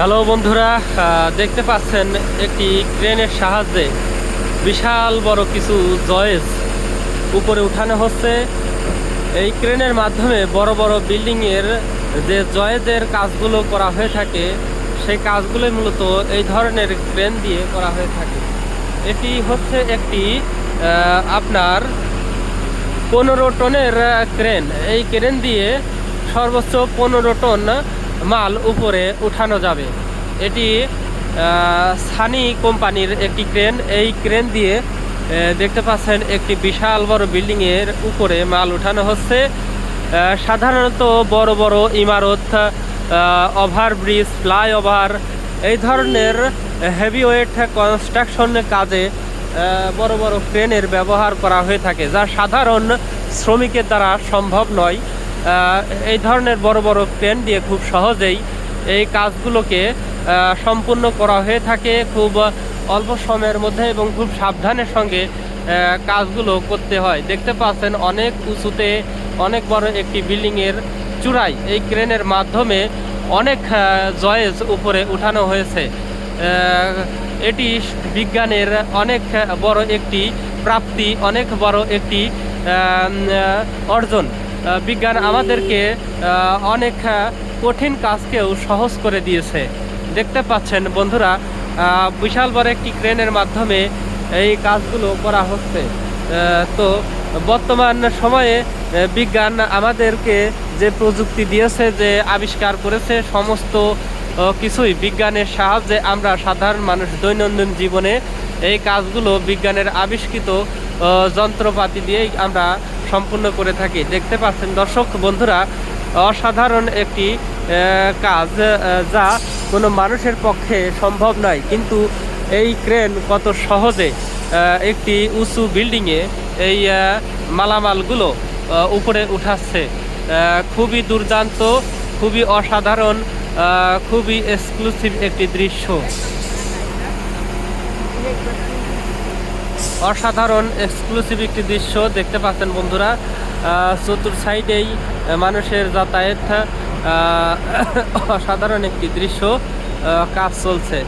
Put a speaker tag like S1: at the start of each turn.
S1: Hello বন্ধুরা দেখতে পাচ্ছেন একটি ক্রেনের সাহায্যে বিশাল বড় কিছু জয়েস উপরে উঠানো হচ্ছে। এই ক্রেনের মাধ্যমে বড় বড় বিল্ডিংয়ের যে জয়েজের কাজগুলো করা হয়ে থাকে, সেই কাজগুলোই মূলত এই ধরনের ক্রেন দিয়ে করা হয়ে থাকে। এটি হচ্ছে একটি আপনার পনেরো টনের ক্রেন। এই ক্রেন দিয়ে সর্বোচ্চ পনেরো টন মাল উপরে উঠানো যাবে। এটি সানি কোম্পানির একটি ক্রেন। এই ক্রেন দিয়ে দেখতে পাচ্ছেন একটি বিশাল বড় বিল্ডিংয়ের উপরে মাল উঠানো হচ্ছে। সাধারণত বড় বড় ইমারত ওভারব্রিজ, ফ্লাইওভার, এই ধরনের হেভিওয়েট কনস্ট্রাকশন কাজে বড় বড় ক্রেনের ব্যবহার করা হয়ে থাকে, যা সাধারণ শ্রমিকের দ্বারা সম্ভব নয়। এই ধরনের বড় বড় ক্রেন দিয়ে খুব সহজেই এই কাজগুলোকে সম্পূর্ণ করা হয়ে থাকে। খুব অল্প সময়ের মধ্যে এবং খুব সাবধানের সঙ্গে কাজগুলো করতে হয়। দেখতে পাচ্ছেন অনেক উঁচুতে অনেক বড় একটি বিল্ডিংয়ের চূড়ায় এই ক্রেনের মাধ্যমে অনেক জয়েজ উপরে উঠানো হয়েছে। এটি বিজ্ঞানের অনেক বড় একটি প্রাপ্তি, অনেক বড় একটি অর্জন। বিজ্ঞান আমাদেরকে অনেক কঠিন কাজকেও সহজ করে দিয়েছে। দেখতে পাচ্ছেন বন্ধুরা বিশাল বড় একটি ক্রেনের মাধ্যমে এই কাজগুলো করা হচ্ছে। তো বর্তমান সময়ে বিজ্ঞান আমাদেরকে যে প্রযুক্তি দিয়েছে, যে আবিষ্কার করেছে, সমস্ত কিছুই বিজ্ঞানের সাহায্যে আমরা সাধারণ মানুষ দৈনন্দিন জীবনে এই কাজগুলো বিজ্ঞানের আবিষ্কৃত যন্ত্রপাতি দিয়েই আমরা সম্পূর্ণ করে থাকি। দেখতে পাচ্ছেন দর্শক বন্ধুরা, অসাধারণ একটি কাজ যা কোনো মানুষের পক্ষে সম্ভব নয়। কিন্তু এই ক্রেন কত সহজে একটি উঁচু বিল্ডিংয়ে এই মালামালগুলো উপরে উঠাচ্ছে। খুবই দুর্দান্ত, খুবই অসাধারণ খুবই এক্সক্লুসিভ একটি দৃশ্য। অসাধারণ এক্সক্লুসিভ একটি দৃশ্য দেখতে পাচ্ছেন বন্ধুরা। চতুর সাইডেই মানুষের যাতায়াত অসাধারণ একটি দৃশ্য কাজ চলছে।